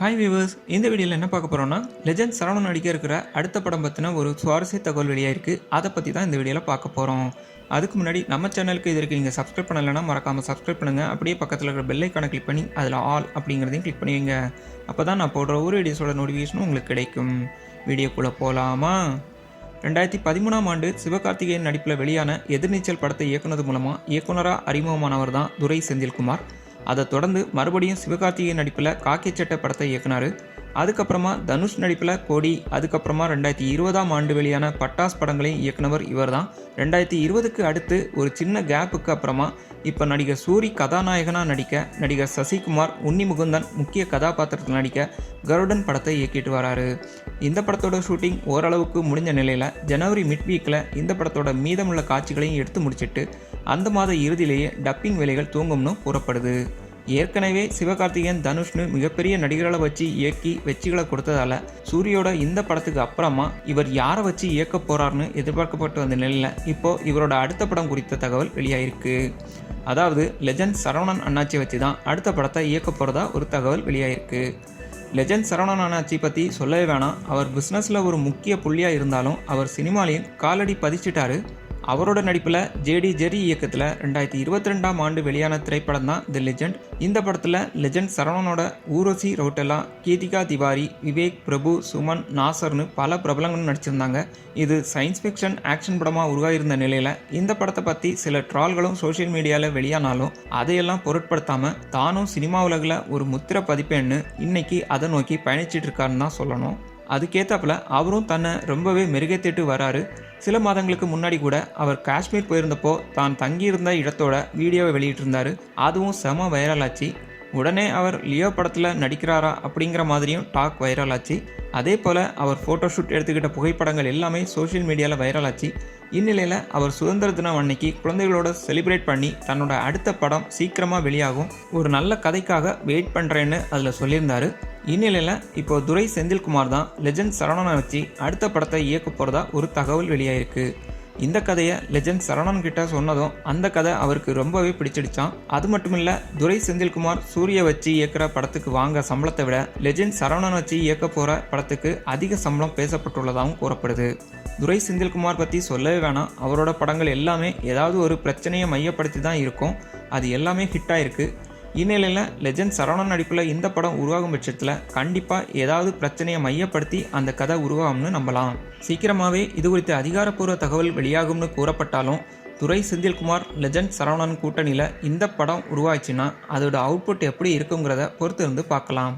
Hi viewers இந்த வீடியோவில் என்ன பார்க்க போகிறோம்னா லெஜண்ட் சரவணன் நடிக்க இருக்கிற அடுத்த படம் பற்றின ஒரு சுவாரஸ்ய தகவல் வெளியாயிருக்கு அதை பற்றி தான் இந்த வீடியோவில் பார்க்க போகிறோம் அதுக்கு முன்னாடி நம்ம சேனலுக்கு இது வரைக்கும் நீங்கள் சப்ஸ்கிரைப் பண்ணலைன்னா மறக்காமல் சப்ஸ்கிரைப் பண்ணுங்கள் அப்படியே பக்கத்தில் இருக்கிற பெல் ஐக்கானை கிளிக் பண்ணி அதில் ஆல் அப்படிங்கிறதையும் கிளிக் பண்ணுவீங்க அப்போ தான் நான் போடுற ஒரு வீடியோஸோட நோட்டிஃபிகேஷனும் உங்களுக்கு கிடைக்கும். வீடியோக்குள்ளே போகலாமா ரெண்டாயிரத்தி பதிமூணாம் ஆண்டு சிவகார்த்திகேயன் நடிப்பில் வெளியான எதிர்நீச்சல் படத்தை இயக்குனது மூலமாக இயக்குனராக அறிமுகமானவர் தான் துரை செந்தில்குமார் அதை தொடர்ந்து மறுபடியும் சிவகார்த்திகேயன் நடிப்பில் காக்கி சட்டை படத்தை இயக்குனார் அதுக்கப்புறமா தனுஷ் நடிப்பில் கோடி அதுக்கப்புறமா ரெண்டாயிரத்தி இருபதாம் ஆண்டு வெளியான பட்டாஸ் படங்களையும் இயக்குனவர் இவர் தான் ரெண்டாயிரத்தி இருபதுக்கு அடுத்து ஒரு சின்ன கேப்புக்கு அப்புறமா இப்போ நடிகர் சூரி கதாநாயகனாக நடிக்க நடிகர் சசிகுமார் உன்னி முகுந்தன் முக்கிய கதாபாத்திரத்தில் நடிக்க கருடன் படத்தை இயக்கிட்டு வராரு. இந்த படத்தோட ஷூட்டிங் ஓரளவுக்கு முடிஞ்ச நிலையில் ஜனவரி மிட் வீக்கில் இந்த படத்தோட மீதமுள்ள காட்சிகளையும் எடுத்து முடிச்சிட்டு அந்த மாத இறுதியிலேயே டப்பிங் வேலைகள் தூங்கும்னு கூறப்படுது. ஏற்கனவே சிவகார்த்திகேயன் தனுஷ்னு மிகப்பெரிய நடிகர்களை வச்சு இயக்கி வெற்றிகளை கொடுத்ததால சூரியோட இந்த படத்துக்கு அப்புறமா இவர் யாரை வச்சு இயக்க போறாருன்னு எதிர்பார்க்கப்பட்டு வந்த நிலையில் இப்போ இவரோட அடுத்த படம் குறித்த தகவல் வெளியாயிருக்கு. அதாவது லெஜண்ட் சரவணன் அண்ணாச்சி வச்சு தான் அடுத்த படத்தை இயக்க போகிறதா ஒரு தகவல் வெளியாயிருக்கு. லெஜண்ட் சரவணன் அண்ணாச்சி பற்றி சொல்லவே வேணாம். அவர் பிஸ்னஸில் ஒரு முக்கிய புள்ளியாக இருந்தாலும் அவர் சினிமாலையும் காலடி பதிச்சிட்டாரு. அவரோட நடிப்பில் ஜேடி ஜெரி இயக்கத்தில் ரெண்டாயிரத்தி இருபத்தி ரெண்டாம் ஆண்டு வெளியான திரைப்படம் தான் தி லெஜெண்ட் இந்த படத்தில் லெஜெண்ட் சரவணனோட ஊரோசி ரவுட்டெல்லா கீதிகா திவாரி விவேக் பிரபு சுமன் நாசர்னு பல பிரபலங்களும் நடிச்சிருந்தாங்க. இது சயின்ஸ் ஃபிக்ஷன் ஆக்ஷன் படமாக உருவாகியிருந்த நிலையில் இந்த படத்தை பற்றி சில ட்ரால்களும் சோஷியல் மீடியாவில் வெளியானாலும் அதையெல்லாம் பொருட்படுத்தாமல் தானும் சினிமா உலகில் ஒரு முத்திர பதிப்பேன்னு இன்னைக்கு அதை நோக்கி பயணிச்சிட்டு இருக்காருன்னு தான் சொல்லணும். அதுக்கேற்றாப்புல அவரும் தன்னை ரொம்பவே மெருகேற்றிட்டு வராரு. சில மாதங்களுக்கு முன்னாடி கூட அவர் காஷ்மீர் போயிருந்தப்போ தான் தங்கியிருந்த இடத்தோட வீடியோவை வெளியிட்டிருந்தாரு. அதுவும் செம வைரல் ஆச்சு உடனே அவர் லியோ படத்தில் நடிக்கிறாரா அப்படிங்கிற மாதிரியும் டாக் வைரல் ஆச்சு அதே போல் அவர் ஃபோட்டோ ஷூட் எடுத்துக்கிட்ட புகைப்படங்கள் எல்லாமே சோஷியல் மீடியாவில் வைரல் ஆச்சு இந்நிலையில் அவர் சுதந்திர தினம் அன்னைக்கு குழந்தைகளோட செலிப்ரேட் பண்ணி தன்னோட அடுத்த படம் சீக்கிரமாக வெளியாகும். ஒரு நல்ல கதைக்காக வெயிட் பண்ணுறேன்னு அதில் சொல்லியிருந்தாரு. இந்நிலையில் இப்போ துரை செந்தில்குமார் தான் லெஜண்ட் சரவணனை வச்சு அடுத்த படத்தை இயக்க போகிறதா ஒரு தகவல் வெளியாயிருக்கு. இந்த கதையை லெஜண்ட் சரவணன் கிட்ட சொன்னதும் அந்த கதை அவருக்கு ரொம்பவே பிடிச்சிடுச்சான் அது மட்டும் இல்லை துரை செந்தில்குமார் சூரிய வச்சு இயக்குற படத்துக்கு வாங்க சம்பளத்தை விட லெஜண்ட் சரவணன் வச்சு இயக்க போகிற படத்துக்கு அதிக சம்பளம் பேசப்பட்டுள்ளதாகவும் கூறப்படுது. துரை செந்தில்குமார் பற்றி சொல்லவே வேணாம். அவரோட படங்கள் எல்லாமே ஏதாவது ஒரு பிரச்சனையை மையப்படுத்தி தான் இருக்கும். அது எல்லாமே ஹிட் ஆயிருக்கு. இந்நிலையில் லெஜண்ட் சரவணன் நடிப்பில் இந்த படம் உருவாகும் பட்சத்தில் கண்டிப்பாக ஏதாவது பிரச்சனையை மையப்படுத்தி அந்த கதை உருவாகும்னு நம்பலாம். சீக்கிரமாகவே இது குறித்த அதிகாரப்பூர்வ தகவல் வெளியாகும்னு கூறப்பட்டாலும் துரை செந்தில்குமார் லெஜண்ட் சரவணன் கூட்டணியில் இந்த படம் உருவாச்சுன்னா அதோட அவுட்புட் எப்படி இருக்குங்கிறத பொறுத்து இருந்து பார்க்கலாம்.